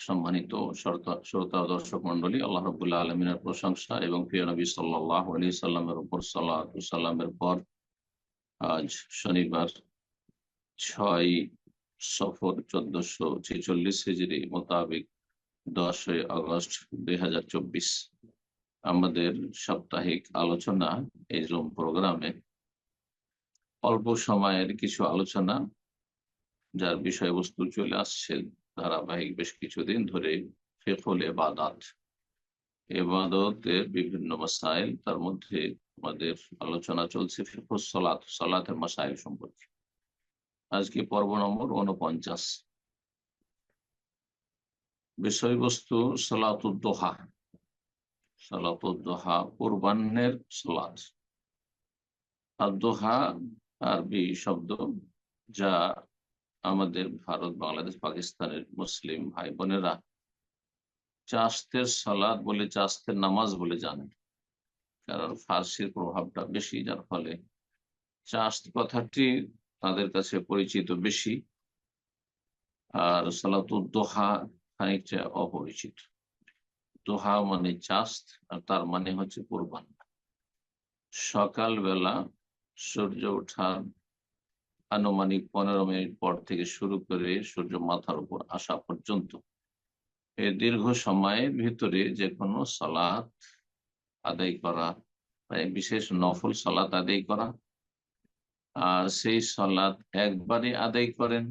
সম্মানিত শ্রোতা দর্শক মন্ডলী আল্লাহ রবুল্লাহ আলমিনের প্রশংসা এবং প্রিয় নবী সাল্লাহ আলী সাল্লামের উপর সাল্লামের পর আজ শনিবার ছয় সফর চোদ্দশো ছেচল্লিশ হিজড়ি মোতাবেক দশই আগস্ট দুই হাজার চব্বিশ। আমাদের সাপ্তাহিক আলোচনা এই জুম প্রোগ্রামে অল্প সময়ের কিছু আলোচনা যার বিষয়বস্তু চলে আসছে। ধারাবাহিক বেশ কিছুদিন ধরে ফেফল এবাদাত এবাদতের বিভিন্ন মাসাইল, তার মধ্যে আমাদের আলোচনা চলছে ফেফুস সলাত, সলাতের মাসাইল সম্পর্কে। আজকে পর্ব নম্বর উনপঞ্চাশ বিষয়বস্তু সলাতুদ্দোহা সলাতুদ্দোহা কুরবানের সলাত আর দোহা আরবি শব্দ যা আমাদের ভারত, বাংলাদেশ, পাকিস্তানের মুসলিম ভাই বোনেরা চাস্তের সালাদ বলে চাস্তের নামাজ বলে জানেন। কারণ ফার্সির প্রভাবটা বেশি, যার ফলে চাস্ত কথাটি তাদের কাছে পরিচিত বেশি, আর সালাতুর দোহা খানিকটা অপরিচিত। দোহা মানে চাস্ত আর তার মানে হচ্ছে কোরবান। সকালবেলা সূর্য ওঠার আনুমানিক পনেরো মিনিট পর থেকে শুরু করে সূর্য মাথার উপর আসা পর্যন্ত। এই দীর্ঘ সময়ের ভিতরে যে কোনো সালাত আদায় করা বিশেষ নফল সালাত আদায় করা। আর সেই সালাত একবারে আদায় করেন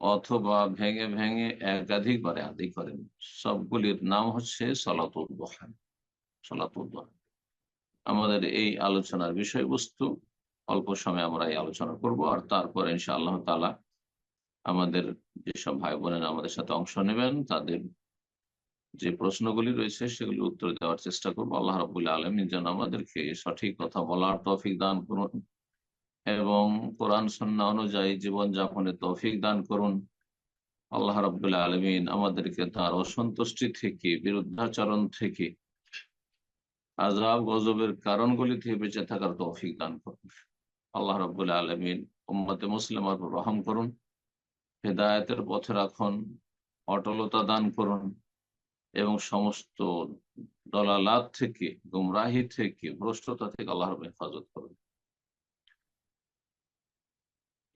অথবা ভেঙে ভেঙে একাধিকবারে আদায় করেন। সবগুলির নাম হচ্ছে সলাতুদ্দোহান সলাতুদ্দোহান আমাদের এই আলোচনার বিষয়বস্তু অল্প সময় আমরা এই আলোচনা করব। আর তারপর ইনশা আল্লাহ তালা আমাদের যেসব ভাই বোনেরা আমাদের সাথে অংশ নেবেন, তাদের যে প্রশ্নগুলি রয়েছে সেগুলি উত্তর দেওয়ার চেষ্টা করব। আল্লাহ রবুল্লা আলমী যেন আমাদেরকে সঠিক কথা বলার তৌফিক দান করুন এবং কোরআন সন্না অনুযায়ী জীবন যাপনের তৌফিক দান করুন। আল্লাহ রবুল্লাহ আলমিন আমাদেরকে তার অসন্তুষ্টি থেকে, বিরুদ্ধাচরণ থেকে আজাব গজবের কারণগুলি থেকে বেঁচে থাকার তৌফিক দান করুন। আল্লাহ রবুল্লা আলমিন উম্মতে মুসলিমার রহম করুন, হেদায়তের পথে রাখুন, অটলতা দান করুন এবং সমস্ত দলালাত থেকে, গুমরাহি থেকে, ভ্রষ্টতা থেকে আল্লাহ রব হেফাজত করুন।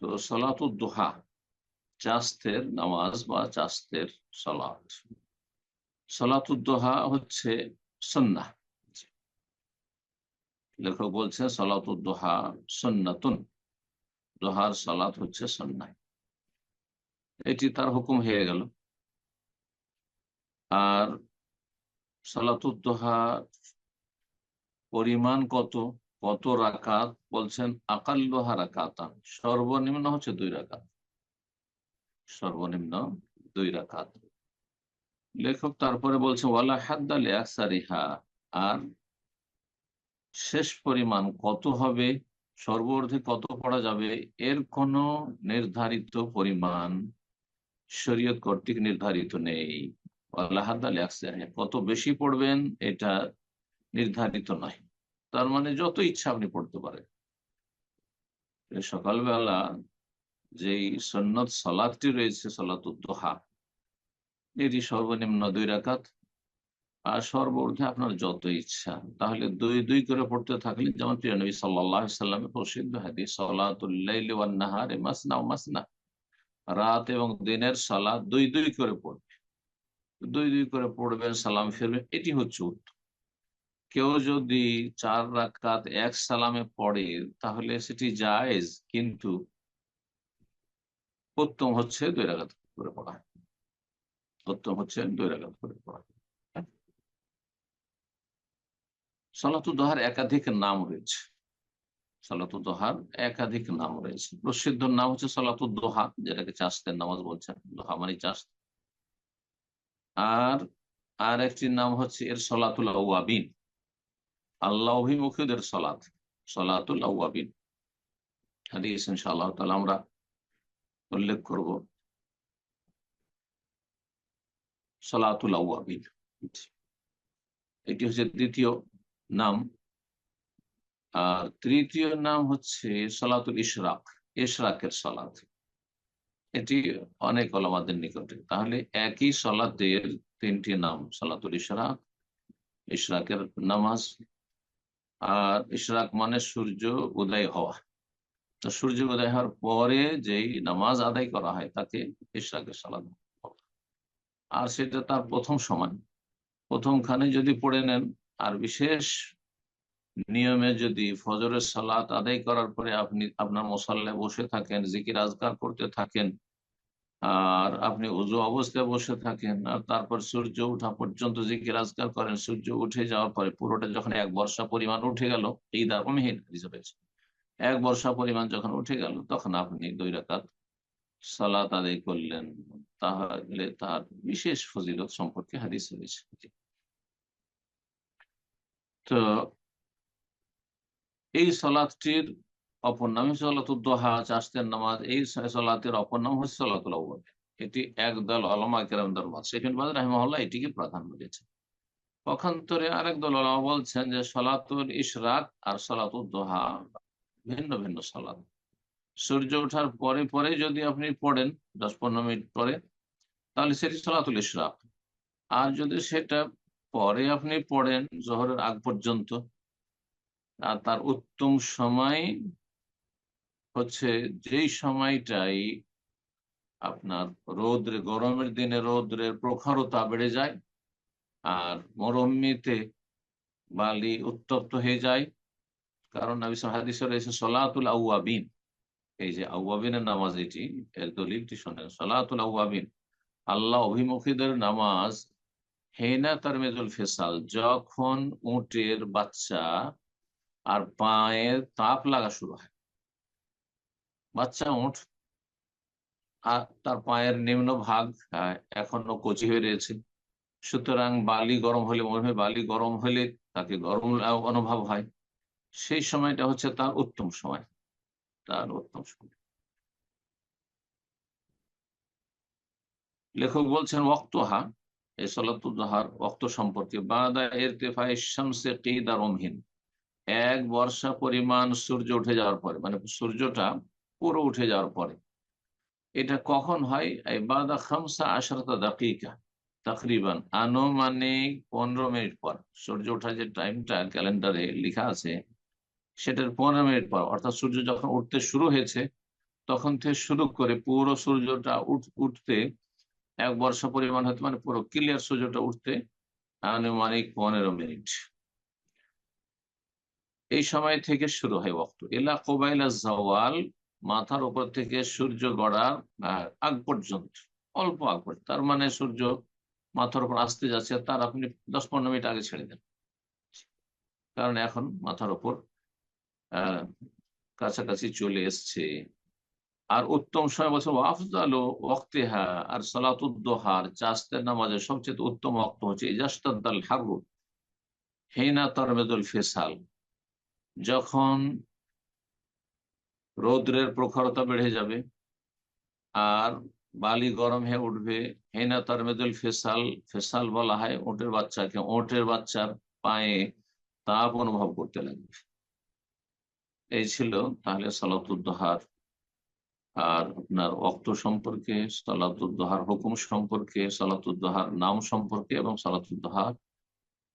তো সলাতুদ্দোহা চাস্তের নামাজ বা চাস্তের সলাত। সলাতুদ্দোহা হচ্ছে সন্না লেখক বলছে সালাতুর দোহা সন্নাতুন। দোহার সালাত হচ্ছে সন্ন্যায় এটি তার হুকুম হয়ে গেল। আর সালাতুর দোহা পরিমাণ কত? কত রাকাত? বলছেন, আকাল্লোহা রাকাতা সর্বনিম্ন হচ্ছে দুই রাকাত। সর্বনিম্ন দুই রাকাত। লেখক তারপরে বলছে, ওয়ালা হাদ্দালে আকসারিহা। আর শেষ পরিমাণ কত হবে? সর্বর্ধে কত পড়া যাবে? এর কোনো নির্ধারিত পরিমাণ শরীয়ত কর্তৃক নির্ধারিত নেই। কত বেশি পড়বেন এটা নির্ধারিত নয়। তার মানে যত ইচ্ছা আপনি পড়তে পারেন। সকালবেলা যেই সন্ন্যত সালাদটি রয়েছে সালাত উদ্দোহা এটি সর্বনিম্ন দুই রাকাত। আর সর্বর্ধে আপনার যত ইচ্ছা। তাহলে দুই দুই করে পড়তে থাকলে যেমন প্রিয় নবী সাল্লাহ সাল্লামের প্রসিদ্ধ হাদি সাল্লাহারে মাসনা ও মাসনা। রাত এবং দিনের সালাদ দুই দুই করে পড়বে। দুই দুই করে পড়বেন, সালাম ফিরবেন, এটি হচ্ছে উত্তম। কেউ যদি চার রাকাত এক সালামে পড়ে, তাহলে সেটি জায়েজ, কিন্তু উত্তম হচ্ছে দুই রাকাত করে পড়া। উত্তম হচ্ছে দুই রাকাত করে পড়া। দোহার একাধিক নাম রয়েছে। দোহার একাধিক নাম রয়েছে। প্রসিদ্ধ নাম হচ্ছে দোহা যেটাকে চাষতের নামাজ বলছেন। দোহা মানে চাষ। আর আর একটি নাম হচ্ছে এর সলাতুল আউয়াবিন আল্লাহ অভিমুখীদের সলাত, সলাতুল আউয়াবিন হাদিস ইনশাআল্লাহ তাহলে আমরা উল্লেখ করব। সলাতুল আউয়াবিন এটি হচ্ছে দ্বিতীয় নাম। আর তৃতীয় নাম হচ্ছে সলাতুল ইশরাক, ইশরাকের সলাত। এটি অনেক ওলামাদের নিকটে। তাহলে একই সলাতের তিনটি নাম, সলাতুল ইশরাক, ইশরাকের নামাজ, আর ইশরাক মানে সূর্য উদয় হওয়া। তো সূর্য উদয় হওয়ার পরে যেই নামাজ আদায় করা হয়, তাকে ইশরাকের সালাদ আর সেটা তার প্রথম সময়। প্রথমখানে যদি পড়ে নেন আর বিশেষ নিয়মে যদি ফজরের সালাত আদায় করার পরে আপনি আপনার মশাল্লায় বসে থাকেন, জিকির আজকার করতে থাকেন, আর আপনি উজু অবস্থায় বসে থাকেন, আর তারপর সূর্য উঠা পর্যন্ত জিকির আজকার করেন, সূর্য উঠে যাওয়ার পরে পুরোটা যখন এক বর্ষা পরিমাণ উঠে গেল এই দারমিহীন রয়েছে। এক বর্ষা পরিমাণ যখন উঠে গেল, তখন আপনি দুই রাকাত সালাত আদায় করলেন। তাহলে তার বিশেষ ফজিলত সম্পর্কে হাদিস রয়েছে। তো এই সলাদটির অপর নাম সলাতুদ্দোহা চাষতের নামাজ। এই সলাতের অপর নাম হচ্ছে সলাতুল এটি একদল আলমা কেরাম দরবাদ সেখান বাদ রাহমহল্লা এটিকে প্রাধান্য দিয়েছে পক্ষান্তরে আরেক দল আলমা বলছেন যে সলাতুল ইশরাক আর সলাতুদ্দোহা ভিন্ন ভিন্ন সলাদ সূর্য ওঠার পরে পরে যদি আপনি পড়েন, দশ পনেরো মিনিট পরে, তাহলে সেটি সলাতুল ইশরাক আর যদি সেটা পরে আপনি পড়েন জহরের আগ পর্যন্ত। আর তার উত্তম সময় হচ্ছে যেই সময়টাই আপনার রৌদ্রে, গরমের দিনে রৌদ্রের প্রখরতা বেড়ে যায় আর মরম্মিতে বালি উত্তপ্ত হয়ে যায়। কারণ সলাতুল আউয়াবিন এই যে আউয়াবিনের নামাজ এটি, এর দলিলটি শোনেন, সলাতুল আউয়াবিন আল্লাহ অভিমুখীদের নামাজ হেনা তার মেজুল ফেসাল, যখন উটের বাচ্চা আর পায়ের তাপ লাগা শুরু হয়, বাচ্চা উঠ আর তার পায়ের নিম্ন ভাগ এখনও কচি হয়ে রয়েছে। সুতরাং বালি গরম হলে মনে হয় বালি গরম হলে তাকে গরম অনুভব হয়। সেই সময়টা হচ্ছে তার উত্তম সময়, তার উত্তম সময়। লেখক বলছেন ওক্তহা এই সলাতুদ্দাহার ওক্ত সম্পর্কে। বাদা শামসে এক বর্ষা পরিমাণ সূর্য উঠে যাওয়ার পরে মানে সূর্যটা পুরো উঠে যাওয়ার পরে। এটা কখন হয়? বাদা খামসা দাকিকা, তাকরিবান। আনুমানিক পনেরো মিনিট পর। সূর্য ওঠার যে টাইমটা ক্যালেন্ডারে লেখা আছে, সেটার পনেরো মিনিট পর। অর্থাৎ সূর্য যখন উঠতে শুরু হয়েছে, তখন থেকে শুরু করে পুরো সূর্যটা উঠতে এক বর্ষা পরিমাণ হতে মানে পুরো ক্লিয়ার সূর্যটা উঠতে আনুমানিক পনেরো মিনিট। এই সময় থেকে শুরু হয় বক্ত। এলা কোবাইলা জওয়াল, মাথার উপর থেকে সূর্য গড়ার আগ পর্যন্ত, অল্প আগ পর্যন্ত। তার মানে সূর্য মাথার উপর আসতে যাচ্ছে, তার আপনি দশ পনেরো মিনিট আগে ছেড়ে দেন। কারণ এখন মাথার উপর কাছাকাছি চলে এসছে। আর উত্তম সময় বলছে, ওয়াফজাল ওয়াক্তেহা আর সালাতুদ্দোহার চাস্তের নামাজের সবচেয়ে উত্তম অক্ত হচ্ছে ইজাস্তাদ্দাল হারু হেনা তরমেদুল ফেসাল যখন রৌদ্রের প্রখরতা বেড়ে যাবে আর বালি গরম হয়ে উঠবে, হেনা তরমেদুল ফেসাল ফেসাল বলা হয় ওটের বাচ্চাকে, ওটের বাচ্চার পায়ে তাপ অনুভব করতে লাগবে। এই ছিল তাহলে সালাতুদ্দোহার আর আপনার অক্ত সম্পর্কে, সালাতুদ্দোহার হুকুম সম্পর্কে, সালাতুদ্দোহার নাম সম্পর্কে এবং সালাতুদ্দোহার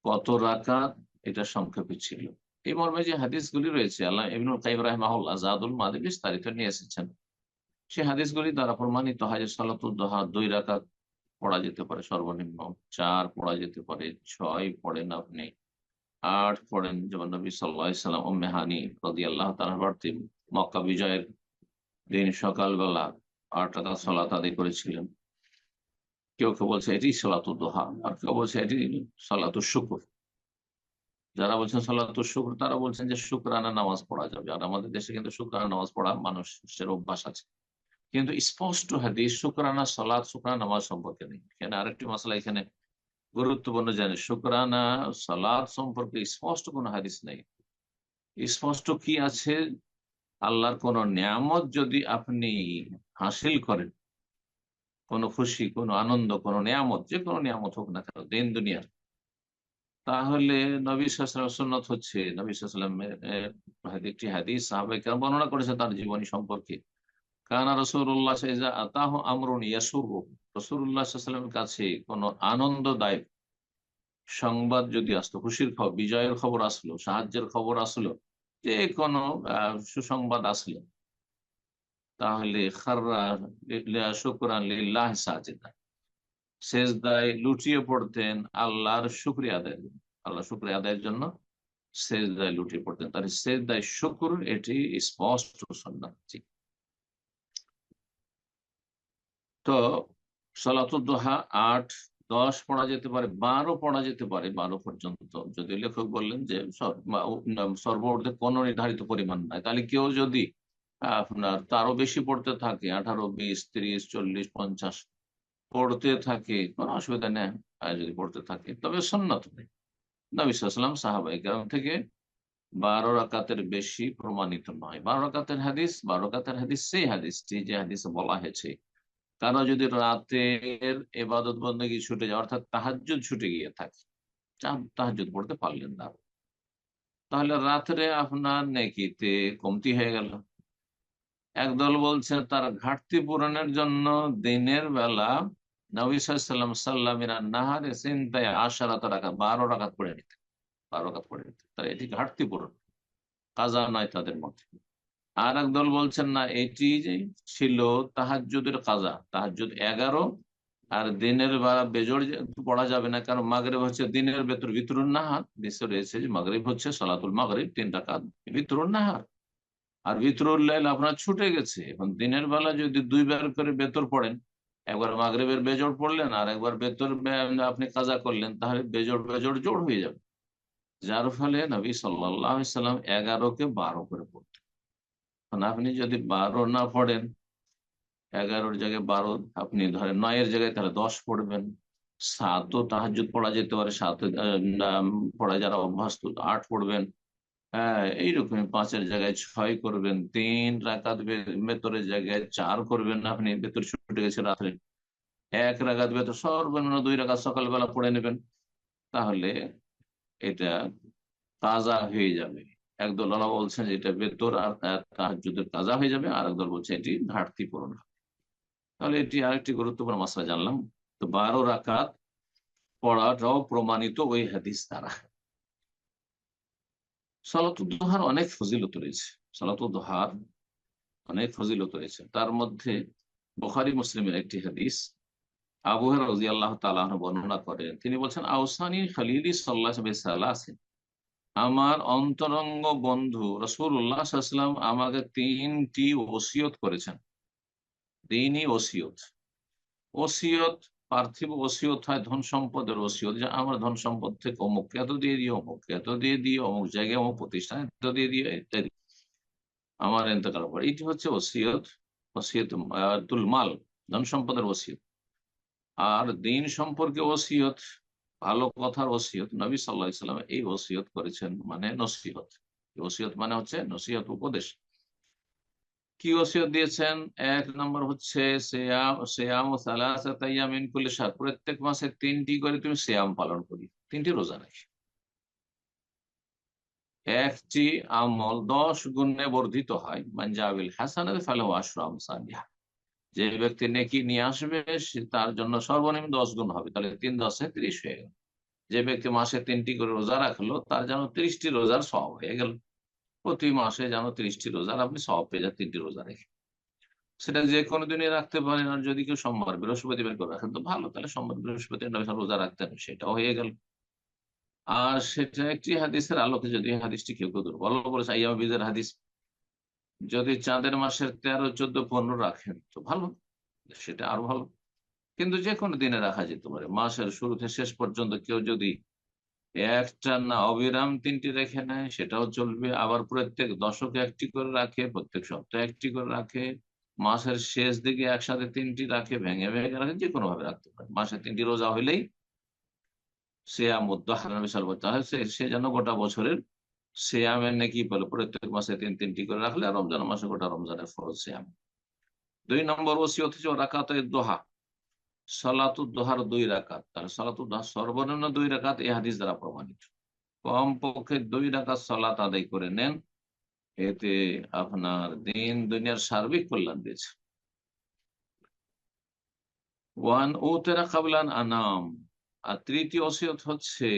কত রাকাত, এটা সংক্ষেপে ছিল। এই মর্মে যে হাদিসগুলি রয়েছে, আল্লাহ ইবনুল কাইম রাহমাহুল্লাহ জাদুল মাদি বিস্তারিত নিয়ে এসেছেন। সেই হাদিসগুলি দ্বারা প্রমাণিত হয় যে সালাতুদ্দোহা দুই রাকাত পড়া যেতে পারে, সর্বনিম্ন চার পড়া যেতে পারে, ছয় পড়েন আপনি, আট পড়েন। যেমন নবী সাল্লাম ও মেহানি রদি আল্লাহ তার বাড়তি মক্কা বিজয়ের দিন সকালবেলা আট টাকা সলাত আদি করেছিলেন। কেউ কেউ বলছে এটি সলাতু দোহা, আর কেউ বলছে এটি সলাতু শুকুর। যারা বলছেন সলাতু শুক্র, তারা বলছেন যে শুক্রানা নামাজ পড়া যাবে। আর আমাদের দেশে কিন্তু শুক্রানা নামাজ পড়া মানুষের অভ্যাস আছে। কিন্তু স্পষ্ট হাদিস, শুক্রানা সলাদ শুক্রানা নামাজ সম্পর্কে নেই। এখানে আরেকটি মশলা এখানে গুরুত্বপূর্ণ জানি। শুক্রানা সলাদ সম্পর্কে স্পষ্ট কোনো হাদিস নেই। স্পষ্ট কি আছে? আল্লাহর কোন নিয়ামত যদি আপনি হাসিল করেন, কোন খুশি, কোন আনন্দ, কোন নিয়ামত, যে কোনো নিয়ামত হোক না কেন, দিন দুনিয়ার, তাহলে নবী সাল্লাম সন্ন্যত হচ্ছে, নবী সাল্লামের একটি হাদিস সাহাবাই কেন বর্ণনা করেছে তার জীবনী সম্পর্কে। কানা রসুল্লাহ আতাহ আমরুন ইয়াসুর রসুল্লাহ সাল্লামের কাছে কোন আনন্দদায়ক সংবাদ যদি আসতো, খুশির খবর, বিজয়ের খবর আসলো, সাহায্যের খবর আসলো যে কোনো সুসংবাদ আসলো। তাহলে শুক্রান লিল্লাহ সাজেদা। লুটিয়ে পড়তেন আল্লাহর শুক্রিয়া আদায় আল্লাহ শুক্রিয়া আদায়ের জন্য শেষ দায় লুটিয়ে পড়তেন। তাহলে শেষ দায় শুক্র এটি স্পষ্ট সন্ধান তো সলাতুদ্দোহা আট দশ পড়া যেতে পারে, বারো পড়া যেতে পারে, বারো পর্যন্ত। যদি লেখক বললেন যে সর্বর্ধে কোনো নির্ধারিত পরিমাণ নাই, তাহলে কেউ যদি আপনার তারও বেশি পড়তে থাকে, আঠারো, বিশ, ত্রিশ, চল্লিশ, পঞ্চাশ পড়তে থাকে, কোনো অসুবিধা নেই। যদি পড়তে থাকে, তবে সন্ন্যত নেই। নবিসাম সাহাবাই গ্রাম থেকে বারো রাকাতের বেশি প্রমাণিত নয়। বারো রাকাতের হাদিস, বারো রাকাতের হাদিস সেই হাদিসটি যে হাদিসে বলা হয়েছে। কারও যদি রাতের এবাদত বন্দী ছুটে যায়, অর্থাৎ তাহাজুদ ছুটে গিয়ে থাকে তাহাজুদ পড়তে পারলেন না। তাহলে রাত্রে আপনার নেকিতে কমতি হয়ে গেল। একদল বলছে, তার ঘাটতি পূরণের জন্য দিনের বেলা নবী সাল্লাম সাল্লামিনা নাহারে চিন্তায় আশারাত রাখা বারো রাখাত পড়ে নিতে বারো রাখাত পড়ে নিতে তাহলে এটি ঘাটতি পূরণ। কাজা নয় তাদের মধ্যে। আর এক দল বলছেন, না, এটি যে ছিল তাহাজুদের কাজা তাহাজুদ এগারো, আর দিনের বেলা বেজর পড়া যাবে না, কারণ মাগরেব হচ্ছে দিনের ভেতর বিতরুন নাহার দেশে রয়েছে যে মাগরিব হচ্ছে, সলাতুল মাগরিব তিন টাকা বিতরুন নাহার। আর বিতরুল লাইল আপনার ছুটে গেছে, এখন দিনের বেলা যদি দুইবার করে বেতর পড়েন, একবার মাগরেবের বেজোড় পড়লেন, আর একবার বেতর আপনি কাজা করলেন, তাহলে বেজোড় বেজোড় জোর হয়ে যাবে। যার ফলে নবী সাল্লাহ সাল্লাম এগারোকে বারো করে পড়তেন। আপনি যদি বারো না পড়েন, এগারোর জায়গায় বারো আপনি ধরেন, নয়ের জায়গায় তাহলে দশ পড়বেন। সাতও তাহাজুদ পড়া যেতে পারে, সাত পড়া যারা অভ্যস্ত, আট পড়বেন। হ্যাঁ এইরকম পাঁচের জায়গায় ছয় করবেন, তিন রাকাত বেতরের জায়গায় চার করবেন আপনি বেতর ছুটে গেছে রাত্রে। এক রাগাত বেতর সর্বনিম্ন দুই রাগাত সকালবেলা পড়ে নেবেন। তাহলে এটা তাজা হয়ে যাবে। একদল ওরা বলছেন এটা বেতর আর তাহাজুদের তাজা হয়ে যাবে, আর একদল বলছে এটি ঘাটতি পূরণ হবে। তাহলে এটি আরেকটি গুরুত্বপূর্ণ মশলা জানলাম। তো বারো রাকাত পড়াটাও প্রমাণিত ওই হাদিস দ্বারা। সালাতুদ্দোহার অনেক ফজিলত রয়েছে। সালাতুদ্দোহার অনেক ফজিলত রয়েছে। তার মধ্যে বখারি মুসলিমের একটি হাদিস। আবুহের রাজি আল্লাহ তালাহ বর্ণনা করেন। তিনি বলছেন আউসানি খালিলি সাল্লাহ আছেন আমার অন্তরঙ্গ বন্ধু রসুল্লাহাম আমাকে তিনটি ওসিয়ত করেছেন। তিনই ওসিয়ত। ওসিয়ত, পার্থিব ওসিয়ত হয় ধন সম্পদের ওসিয়ত, যে আমার ধন সম্পদ থেকে অমুক এত দিয়ে দিও, অমুক এত দিয়ে দিও, অমুক জায়গায় অমুক প্রতিষ্ঠান এত দিয়ে দিও, ইত্যাদি। আমার এতেকাল পর। এটি হচ্ছে ওসিয়ত ওসিয়ত তুল মাল, ধন সম্পদের ওসিয়ত। আর দিন সম্পর্কে ওসিয়ত ভালো কথার ওসিয়ত নবী সাল্লাহ ইসলাম এই ওসিয়ত করেছেন মানে নসিহত। ওসিয়ত মানে হচ্ছে নসিহত উপদেশ। কি ওসিয়ত দিয়েছেন? এক নম্বর হচ্ছে প্রত্যেক মাসে তিনটি করে তুমি শ্যাম পালন করি। তিনটি রোজা রাখি। একটি আমল দশ গুণে বর্ধিত হয়। মানজাবিল হাসান ফালাহ আশরাম সানিয়া যে ব্যক্তি নেকি নিয়ে আসবে তার জন্য সর্বনিম্ন দশ গুণ হবে। তাহলে তিন দশে ত্রিশ হয়ে গেল। যে ব্যক্তি মাসে তিনটি করে রোজা রাখল, তার যেন ত্রিশটি রোজার সব হয়ে গেল। প্রতি মাসে যেন ত্রিশটি রোজার আপনি সব পেয়ে যান, তিনটি রোজা রেখে। সেটা যে কোনো দিনই রাখতে পারেন, আর যদি কেউ সোমবার বৃহস্পতিবার করে রাখেন, তো ভালো। তাহলে সোমবার বৃহস্পতি রোজা রাখতেন সেটাও হয়ে গেল। আর সেটা একটি হাদিসের আলোকে যদি হাদিসটি কেউ কেউ দুর্বল বলেছে আইয়াবিদের হাদিস। যদি চাঁদের মাসের তেরো, চোদ্দ, পনেরো রাখেন তো ভালো। সেটা আরও ভালো। কিন্তু যে কোনো দিনে রাখা যেতে পারে। মাসের শুরুতে শেষ পর্যন্ত কেউ যদি একটা না অবিরাম তিনটি রেখে নেয়, সেটাও চলবে। আবার প্রত্যেক দশকে একটি করে রাখে, প্রত্যেক সপ্তাহে একটি করে রাখে। মাসের শেষ দিকে একসাথে তিনটি রাখে, ভেঙে ভেঙে রাখে যে কোনো ভাবে রাখতে পারে। মাসে তিনটি রোজা হইলেই সে সে যেন গোটা বছরের সেয়ামের নাকি বলে, প্রত্যেক মাসে তিন তিনটি করে রাখলে রমজান মাসে গোটা রমজানের ফরজ সেয়াম দুই নম্বর ওসিয়ত হচ্ছে রাকাত দোহা। সলাতুদ্দোহার দুই রাকাত। তাহলে সলাতুদ্দোহা সর্বনিম্ন দুই রাকাত এই হাদিস দ্বারা প্রমাণিত। কম পক্ষে দুই রাকাত সলাত আদায় করে নেন। এতে আপনার দিন দুনিয়ার সার্বিক কল্যাণ দিয়েছে ওয়ান ও তেরা কাবলান আনাম। আর তৃতীয় ওসিয়ত হচ্ছে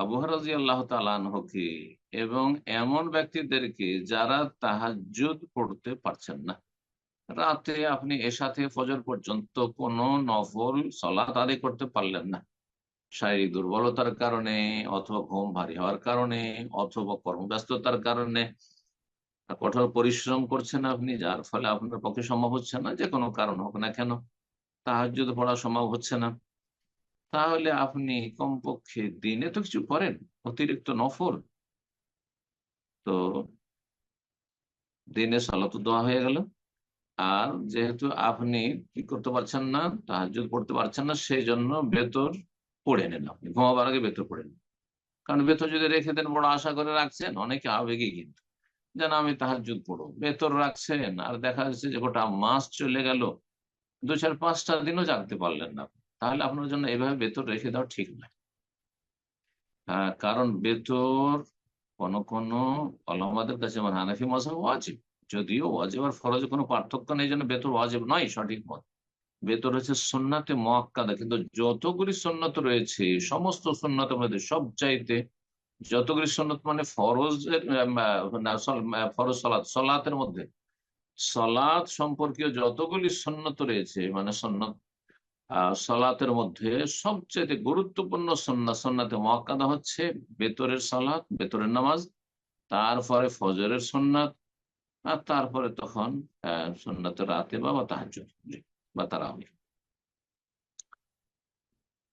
আবহারাজি আল্লাহ তালানহকে এবং এমন ব্যক্তিদেরকে যারা তাহাজুদ পড়তে পারছেন না। রাতে আপনি এসা থেকে ফজর পর্যন্ত কোন নফল সলাত আদায় করতে পারলেন না। শারীরিক দুর্বলতার কারণে অথবা ঘুম ভারী হওয়ার কারণে অথবা কর্মব্যস্ততার কারণে কঠোর পরিশ্রম করছেন আপনি, যার ফলে আপনার পক্ষে সম্ভব হচ্ছে না যে কোনো কারণ হোক না কেন। তাহাজুদ পড়া সম্ভব হচ্ছে না। তাহলে আপনি কমপক্ষে দিনে তো কিছু করেন, অতিরিক্ত নফল। তো দিনে সালাত দেওয়া হয়ে গেল। আর যেহেতু আপনি কি করতে পারছেন না তাহাজুদ পড়তে পারছেন না সেই জন্য বেতর পড়ে নেন আপনি। ঘুমাবার আগে বেতর পড়ে নেন। কারণ বেতর যদি রেখে দেন, বড় আশা করে রাখছেন, অনেকে আবেগে কিন্তু। যেন আমি তাহাজুদ পড়ো। বেতর রাখছেন, আর দেখা যাচ্ছে যে গোটা মাস চলে গেল। দু চার পাঁচটা দিনও জাগতে পারলেন না তাহলে আপনার জন্য এভাবে বেতর রেখে দেওয়া ঠিক নয় কারণ বেতর কোন কোন আলমাদের কাছে আমার হানাফি মশা ওয়াজিব। যদিও ওয়াজিব আর ফরজে কোনো পার্থক্য নেই জন্য বেতর ওয়াজিব নয়, সঠিক মত বেতর হচ্ছে সন্নাতে মক্কাদা কিন্তু যতগুলি সন্ন্যত রয়েছে, সমস্ত সন্ন্যতের মধ্যে সব চাইতে যতগুলি সন্ন্যত মানে ফরজের ফরজ সলাৎ সলাতের মধ্যে। সলাৎ সম্পর্কীয় যতগুলি সন্ন্যত রয়েছে মানে সন্ন্যত সলাতের মধ্যে সবচেয়ে গুরুত্বপূর্ণ সন্না সন্নাতে মক্কাদা হচ্ছে বেতরের সলাৎ বেতরের নামাজ, তারপরে ফজরের সন্ন্যাত আর তারপরে তখন সন্ন্যতের রাতে বা তাহাজ বা তারা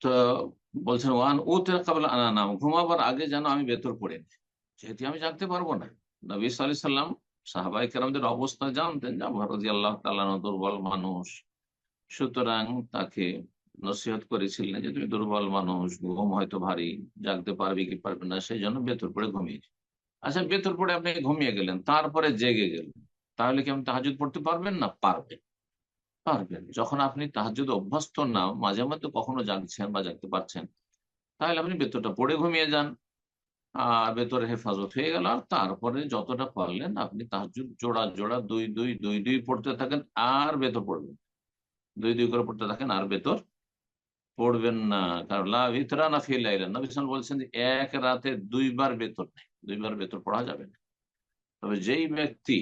তো বলছেন, ওয়ান ও কাবলা আনা নাম, ঘুমাবার আগে যেন আমি বেতর পড়ে নি যেহেতু আমি জানতে পারব না। নবী সাল্লাম সাহাবাই কেরামদের অবস্থা জানতেন যে ভারতীয় আল্লাহ তাল্লাহ দুর্বল মানুষ। সুতরাং তাকে নসিহত করেছিলেন যে, তুমি দুর্বল মানুষ, ঘুম হয়তো ভারী, জাগতে পারবে কি পারবে না? সেই জন্য বেতর পড়ে ঘুমিয়েছি আচ্ছা বেতর পড়ে আপনি ঘুমিয়ে গেলেন, তারপরে জেগে গেলেন। তাহলে কি আপনি তাহাজুদ পড়তে পারবেন না? পারবেন। পারবেন। যখন আপনি তাহাজুদ অভ্যস্ত না, মাঝে মাঝে কখনো জাগছেন বা জাগতে পারছেন, তাহলে আপনি বেতরটা পড়ে ঘুমিয়ে যান। আর ভেতরে হেফাজত হয়ে গেল। আর তারপরে যতটা পারলেন, আপনি তাহাজুদ জোড়া জোড়া দুই দুই দুই দুই পড়তে থাকেন, আর বেতর পড়বেন। দুই দুই করে পড়তে থাকেন, আর বেতর পড়বেন না। কারণ লা ভিতরা না ফিল নবী বলছেন যে এক রাতে দুইবার বেতর নেই, দুইবার বেতর পড়া যাবে না। তবে যেই ব্যক্তি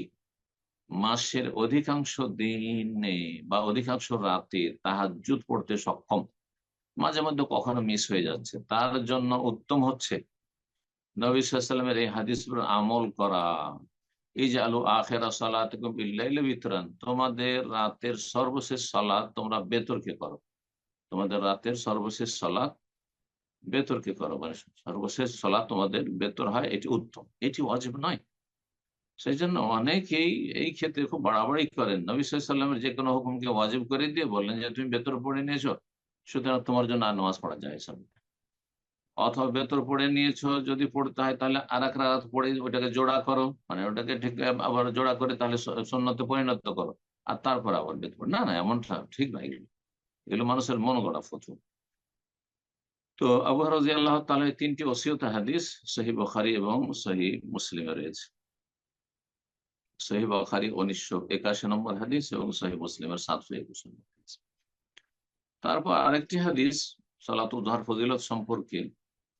মাসের অধিকাংশ দিনে বা অধিকাংশ রাতে তাহাজুদ পড়তে সক্ষম, মাঝে মধ্যে কখনো মিস হয়ে যাচ্ছে। তার জন্য উত্তম হচ্ছে নবী সাল্লামের এই হাদিস আমল করা। এই যে আলু আখেরা সালাত বিতরান তোমাদের রাতের সর্বশেষ সালাদ তোমরা বেতরকে করো। তোমাদের রাতের সর্বশেষ সালাদ বেতরকে করো। মানে সর্বশেষ সালাদ তোমাদের বেতর হয়, এটি উত্তম। এটি অজীব নয়। সেই জন্য অনেকেই এই ক্ষেত্রে খুব বাড়াবাড়ি করেন। নবী সাল্লামের যে কোনো হুকুমকে ওয়াজিব করে দিয়ে বললেন যে, তুমি বেতর পড়ে নিয়েছো, সুতরাং তোমার জন্য আর নামাজ পড়া যায় সব অথবা বেতর পড়ে নিয়েছো, যদি পড়তে হয় তাহলে আর এক রাত পড়ে ওটাকে জোড়া করো। মানে ওটাকে ঠিক আবার জোড়া করে তাহলে সন্ন্যতে পরিণত করো। আর তারপর আবার বেতর না না এমনটা ঠিক না এগুলো এগুলো মানুষের মন গড়া ফতু তো আবু রাজি আল্লাহ তালা তিনটি ওসিয়ত হাদিস সহি বখারি এবং সহি মুসলিমে রয়েছে। সহি বখারি উনিশশো একাশি নম্বর হাদিস এবং সহি মুসলিমের সাতশো একুশ নম্বর হাদিস। তারপর আরেকটি হাদিস সালাত উদ্ধার ফজিলত সম্পর্কে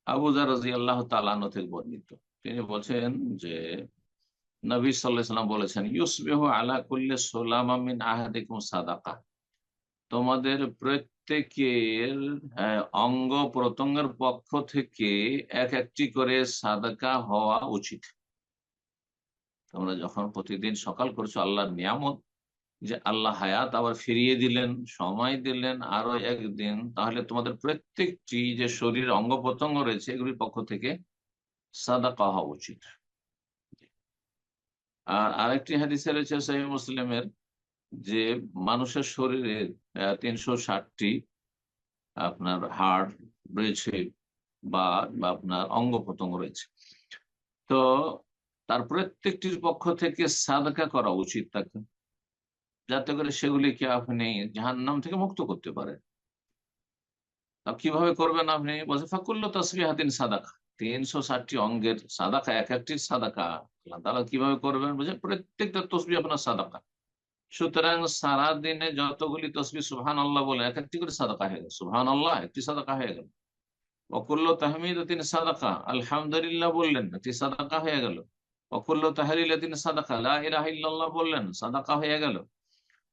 আবুজার রাজি আল্লাহ তালানো থেকে বর্ণিত। তিনি বলছেন যে, নবী সাল্লাম বলেছেন, ইউসবেহ আলা কুল্লে সোলামিন আহাদিকুম সাদাকা। তোমাদের প্রত্যেকের অঙ্গ প্রত্যঙ্গের পক্ষ থেকে এক একটি করে সাদাকা হওয়া উচিত। তোমরা যখন প্রতিদিন সকাল করছ, আল্লাহর নিয়ামত যে আল্লাহ হায়াত আবার ফিরিয়ে দিলেন, সময় দিলেন আরও একদিন, তাহলে তোমাদের প্রত্যেকটি যে শরীর অঙ্গ প্রত্যঙ্গ রয়েছে এগুলির পক্ষ থেকে সাদা কাহা উচিত। আর আরেকটি হাদিসে রয়েছে সহি মুসলিমের যে মানুষের শরীরে তিনশো ষাটটি আপনার হাড় রয়েছে বা আপনার অঙ্গ প্রত্যঙ্গ রয়েছে। তো তার প্রত্যেকটির পক্ষ থেকে সাদকা করা উচিত তাকে। যাতে করে সেগুলিকে আপনি জাহান্নাম থেকে মুক্ত করতে পারেন। কীভাবে করবেন আপনি? বলছে, ফাকুল্ল তসবি হাতিন সাদাকা। তিনশো ষাটটি অঙ্গের সাদাকা, এক একটি সাদাকা। আল্লাহ তালা কীভাবে করবেন? বুঝে প্রত্যেকটা তসবি আপনার সাদাকা। সুতরাং সারা দিনে যতগুলি তসবি সুহান আল্লাহ বলে এক একটি করে সাদাকা হয়ে গেল। সুহান আল্লাহ একটি সাদাকা হয়ে গেল। অকুল্ল তাহমিদ তিনি সাদাকা, আলহামদুলিল্লাহ বললেন, একটি সাদাকা হয়ে গেল। অকুল্ল তাহলিল তিনি সাদাকা লাহ বললেন, সাদাকা হয়ে গেল।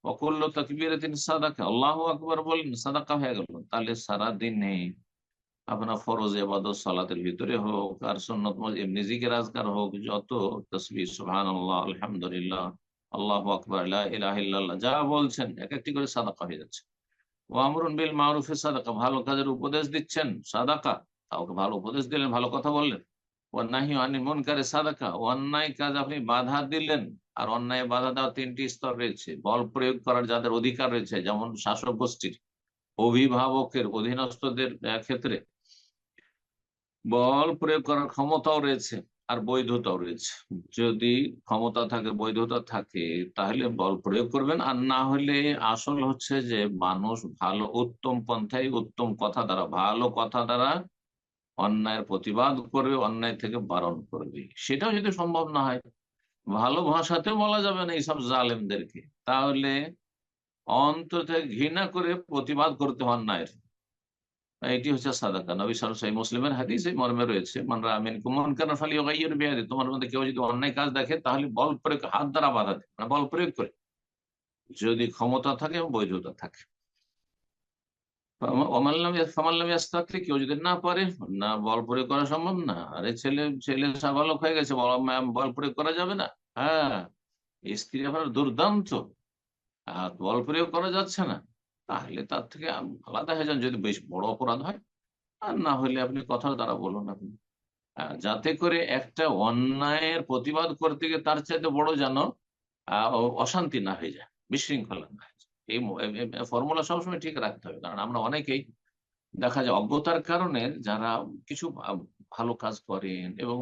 অকুল্ল তকবির তিনি সাদাকা। আল্লাহ আকবর বললেন, সাদাকা হয়ে গেল। তাহলে সারা দিনে আপনার ফরজ এবাদত সালাতের ভিতরে হোক আর সন্নত এমনি জিকের, আজকার হোক, যত তসবি সুহান আল্লাহ আলহামদুলিল্লাহ, আল্লাহ আকবর ইলাহিল্লাহ যা বলছেন, এক একটি করে সাদাকা হয়ে যাচ্ছে। ও আমরুন বিল মারুফে, সাদাকা, ভালো কাজের উপদেশ দিচ্ছেন, সাদাকা। কাউকে ভালো উপদেশ দিলেন, ভালো কথা বললেন। অন্যায় আনি মন করে সাদাকা। অন্যায় কাজ আপনি বাধা দিলেন আর অন্যায় বাধা দেওয়ার তিনটি স্তর রয়েছে। বল প্রয়োগ করার যাদের অধিকার রয়েছে, যেমন শাসক গোষ্ঠীর অভিভাবকের অধীনস্থদের ক্ষেত্রে বল প্রয়োগ করার ক্ষমতাও রয়েছে আর বৈধতাও রয়েছে। যদি ক্ষমতা থাকে, বৈধতা থাকে, তাহলে বল প্রয়োগ করবেন। আর না হলে আসল হচ্ছে যে মানুষ ভালো উত্তম পন্থায় উত্তম কথা দ্বারা, ভালো কথা দ্বারা অন্যায়ের প্রতিবাদ করবে অন্যায় থেকে বারণ করবে। সেটাও যদি সম্ভব না হয় ভালো ভাষাতে বলা যাবে না এইসব জালেমদেরকে। তাহলে অন্তত ঘৃণা করে প্রতিবাদ করতে অন্যায়ের এটি হচ্ছে সাদাকা। নবী সাল মুসলিমের হাদিস এই মর্মে রয়েছে বিয়াদি তোমার মধ্যে কেউ যদি অন্যায় কাজ দেখে, তাহলে বল প্রয়োগ, হাত দ্বারা বাধা দেয় মানে বল প্রয়োগ করে। যদি ক্ষমতা থাকে এবং বৈধতা থাকে। কেউ যদি না পারে, না বল প্রয়োগ করা সম্ভব না। আরে ছেলে ছেলে সাবালক হয়ে গেছে, বল প্রয়োগ করা যাবে না। হ্যাঁ স্ত্রী আপনার দুর্দান্ত। আর বল প্রয়োগ করা যাচ্ছে না। তাহলে তার থেকে আলাদা হয়ে যান যদি বেশ বড় অপরাধ হয়। আর না হলে আপনি কথার দ্বারা বলুন আপনি। যাতে করে একটা অন্যায়ের প্রতিবাদ করতে গিয়ে তার চাইতে বড় যেন অশান্তি না হয়ে যায়, বিশৃঙ্খলা না এই ফর্মুলা সবসময় ঠিক রাখতে হবে। কারণ আমরা অনেকেই দেখা যায় অজ্ঞতার কারণে যারা কিছু ভালো কাজ করেন এবং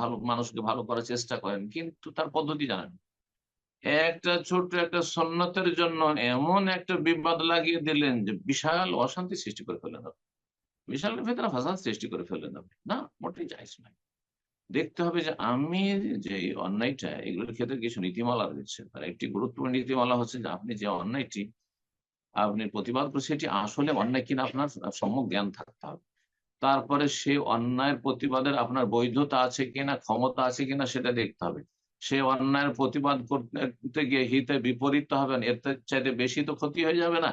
ভালো, মানুষকে ভালো করার চেষ্টা করেন, কিন্তু তার পদ্ধতি জানেন একটা ছোট্ট একটা সন্ন্যতের জন্য এমন একটা বিবাদ লাগিয়ে দিলেন যে বিশাল অশান্তি সৃষ্টি করে ফেলেন আপনি। বিশাল ভেতরে ফাসাদ সৃষ্টি করে ফেললেন না, মোটেই যাইস নাই দেখতে হবে যে আমি যে অন্যায়টা, এগুলোর ক্ষেত্রে কিছু নীতিমালা রয়েছে। তার একটি গুরুত্বপূর্ণ নীতিমালা হচ্ছে যে আপনি যে অন্যায়টি, আপনি প্রতিবাদ করছেন, সেটি আসলে অন্যায় কিনা আপনার সম্যক জ্ঞান থাকতে হবে। তারপরে সে অন্যায়ের প্রতিবাদের আপনার বৈধতা আছে কিনা, ক্ষমতা আছে কিনা, সেটা দেখতে হবে। সে অন্যায়ের প্রতিবাদ করতে গিয়ে হিতে বিপরীত হবে না এর চাইতে বেশি তো ক্ষতি হয়ে যাবে না।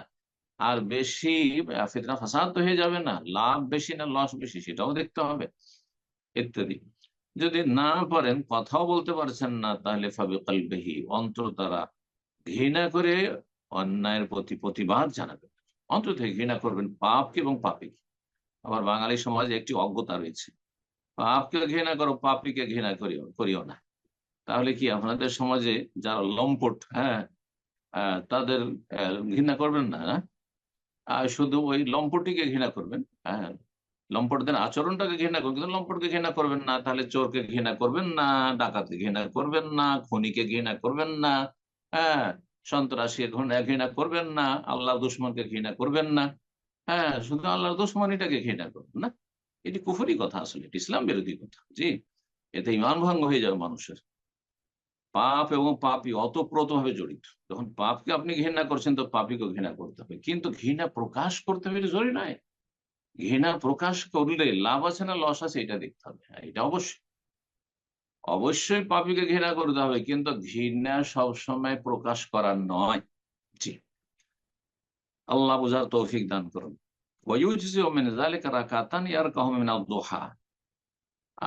আর বেশি ফিতনা ফাসাদ হয়ে যাবে না, লাভ বেশি না, লস বেশি, সেটাও দেখতে হবে। ইত্যাদি। যদি না পারেন, কথাও বলতে পারছেন না, তাহলে ফাবে কালবেহি, অন্তর দ্বারা ঘৃণা করে অন্যায়ের প্রতি প্রতিবাদ জানাবেন। অন্তর থেকে ঘৃণা করবেন পাপকে এবং পাপিকে আবার বাঙালি সমাজে একটি অজ্ঞতা রয়েছে। পাপকে ঘৃণা করো, পাপিকে ঘৃণা করিও করিও না। তাহলে কি আপনাদের সমাজে যারা লম্পট হ্যাঁ তাদের ঘৃণা করবেন না শুধু ওই লম্পটিকে ঘৃণা করবেন হ্যাঁ লম্পটদের আচরণটাকে ঘৃণা করবেন কিন্তু লম্পটকে ঘৃণা করবেন না, তাহলে চোরকে ঘৃণা করবেন না, ডাকাতকে ঘৃণা করবেন না, খনিকে ঘৃণা করবেন না হ্যাঁ সন্ত্রাসীকে ঘৃণা করবেন না আল্লাহ দুশ্মনকে ঘৃণা করবেন না হ্যাঁ শুধু আল্লাহ দুশ্মনীটাকে ঘৃণা করবেন না। এটি কুফুরি কথা আসলে, এটি ইসলাম বিরোধী কথা, জি। এতে ইমান ভঙ্গ হয়ে যাবে মানুষের। পাপ এবং পাপি অতপ্রত ভাবে জড়িত। যখন পাপকে আপনি ঘৃণা করছেন, তো পাপিকে ঘৃণা করতে হবে। কিন্তু ঘৃণা প্রকাশ করতে হবে, এটা জরুরি নয়। ঘৃণা প্রকাশ করলে লাভ আছে না লস আছে, এটা দেখতে হবে। হ্যাঁ এটা অবশ্যই। অবশ্যই পাপিকে ঘৃণা করতে হবে, কিন্তু ঘৃণা সবসময় প্রকাশ করার নয়। জি। আল্লাহ বুঝার তৌফিক দান করুন।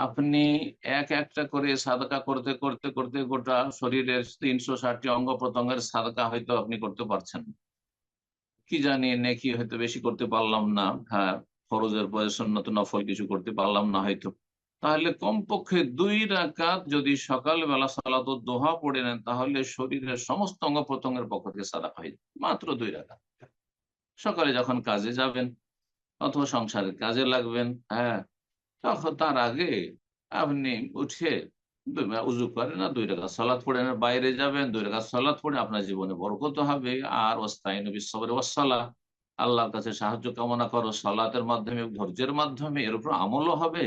আপনি এক একটা করে সাদকা করতে করতে করতে গোটা শরীরের তিনশো ষাটটি অঙ্গ প্রত্যঙ্গের সাদকা হয়তো আপনি করতে পারছেন। কি জানি নেকি হয়তো বেশি করতে পারলাম না। হ্যাঁ ফরজের পরে সন্ন্যত নফল কিছু করতে পারলাম না হয়তো। তাহলে কমপক্ষে দুই রাকাত যদি সকালবেলা সালাত দোহা পড়ে নেন, তাহলে শরীরের সমস্ত অঙ্গ প্রত্যঙ্গের পক্ষ থেকে সাদা হয়ে। মাত্র দুই রাকাত। সকালে যখন কাজে যাবেন অথবা সংসারের কাজে লাগবেন হ্যাঁ তখন তার আগে আপনি উঠে উজু করেন না দুই টাকা সলাৎ পড়ে না বাইরে যাবেন, দুই টাকা সলাৎ পড়ে আপনার জীবনে বরকত হবে। আর ওস্তাইন বিশ্বরের ওসালা আল্লাহর কাছে সাহায্য কামনা করো, সলাতের মাধ্যমে, ধৈর্যের মাধ্যমে, এর উপর আমলও হবে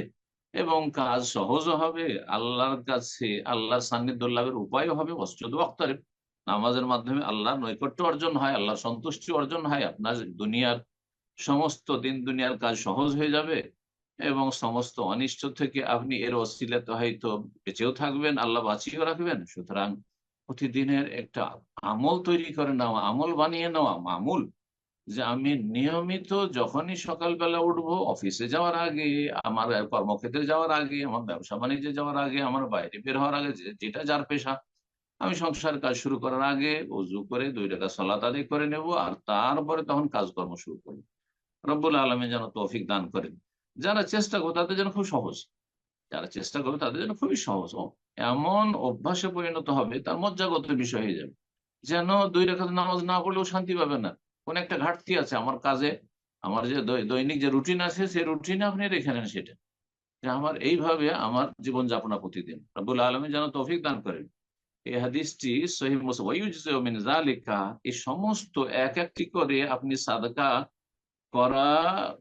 এবং কাজ সহজও হবে। আল্লাহর কাছে, আল্লাহর সান্নিধ্য লাভের উপায়ও হবে। অস্ত্রদ বক্তারে নামাজের মাধ্যমে আল্লাহর নৈকট্য অর্জন হয়, আল্লাহর সন্তুষ্টি অর্জন হয়, আপনার দুনিয়ার সমস্ত দিন দুনিয়ার কাজ সহজ হয়ে যাবে এবং সমস্ত অনিষ্ট থেকে আপনি এর অশ্লীলতা হয়তো বেঁচেও থাকবেন, আল্লাহ বাঁচিয়েও রাখবেন। সুতরাং প্রতিদিনের একটা আমল তৈরি করে নেওয়া আমল বানিয়ে নেওয়া মামুল যে আমি নিয়মিত যখনই সকালবেলা উঠবো অফিসে যাওয়ার আগে, আমার কর্মক্ষেত্রে যাওয়ার আগে, আমার ব্যবসা বাণিজ্যে যাওয়ার আগে, আমার বাইরে বের হওয়ার আগে যেটা যার পেশা, আমি সংসার কাজ শুরু করার আগে উজু করে দুই টাকা সলাত আদায় করে নেব, আর তারপরে তখন কাজকর্ম শুরু করব। রব্বুল আলমী যেন তৌফিক দান করেন। যারা চেষ্টা করবে তাদের জন্য খুব সহজ। যারা চেষ্টা করবে তাদের জন্য খুবই সহজ। এমন অভ্যাসে পরিণত হবে, তার মজ্জাগত বিষয় হয়ে যাবে। যেন দুই রেখা নামাজ না পড়লেও শান্তি পাবে না। কোন একটা ঘাটতি আছে আমার কাজে, আমার যে দৈনিক যে রুটিন আছে, সেই রুটিনে আপনি রেখে নেন সেটা। যে আমার এইভাবে আমার জীবন যাপনা প্রতিদিন। রব্বুল আলমী যেন তৌফিক দান করেন। এই হাদিসটি সহি মুসলিম জালিকা এই সমস্ত এক একটি করে আপনি সাদকা করা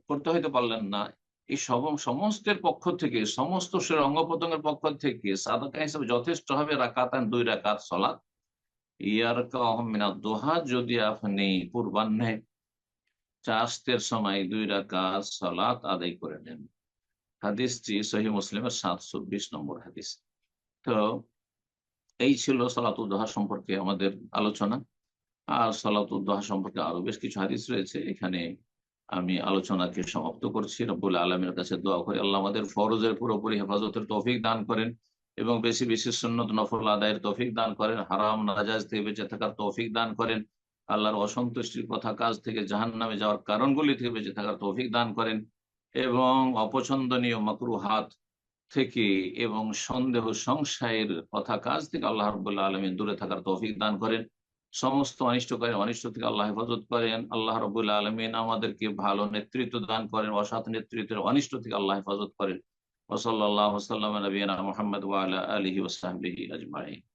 করতে হয়তো পারলেন না। এই সব, সমস্তের পক্ষ থেকে, সমস্ত শরীরের অঙ্গ প্রত্যঙ্গের পক্ষ থেকে সাদাকা হিসেবে যথেষ্ট হবে রাকাতান দুই রাকাত সলাৎ। দোহা, যদি আপনি পূর্বাহ্নে চাষতের সময় দুই রাকাত সলাৎ আদায় করে নেন। হাদিসটি সহি মুসলিমের সাতশো বিশ নম্বর হাদিস। তো এই ছিল সলাত উদ্দোহা সম্পর্কে আমাদের আলোচনা। আর সলাত উদ্দোহা সম্পর্কে আরও বেশ কিছু হাদিস রয়েছে। এখানে আমি আলোচনাকে সমাপ্ত করছি। রব্বুল আলমের কাছে দোয়া করি। আল্লাহ আমাদের ফরজের পুরোপুরি হেফাজতের তৌফিক দান করেন। এবং বেশি বেশি সুন্নত নফল আদায়ের তৌফিক দান করেন। হারাম নাজাজ থেকে বেঁচে থাকার তৌফিক দান করেন। আল্লাহর অসন্তুষ্টির কথা কাজ থেকে জাহান নামে যাওয়ার কারণগুলি থেকে বেঁচে থাকার তৌফিক দান করেন এবং অপছন্দনীয় মাকরু হাত থেকে এবং সন্দেহ সংশয়ের কথা কাজ থেকে আল্লাহ রবুল্লাহ আলমিন দূরে থাকার তৌফিক দান করেন। সমস্ত অনিষ্ট করেন অনিষ্ট থেকে আল্লাহ হেফাজত করেন। আল্লাহ রবুল্লাহ আলমিন আমাদেরকে ভালো নেতৃত্ব দান করেন, অসৎ নেতৃত্বের অনিষ্ট থেকে আল্লাহ হেফাজত করেন। وصلى الله وسلم نبينا محمد وعلى آله وصحبه أجمعين.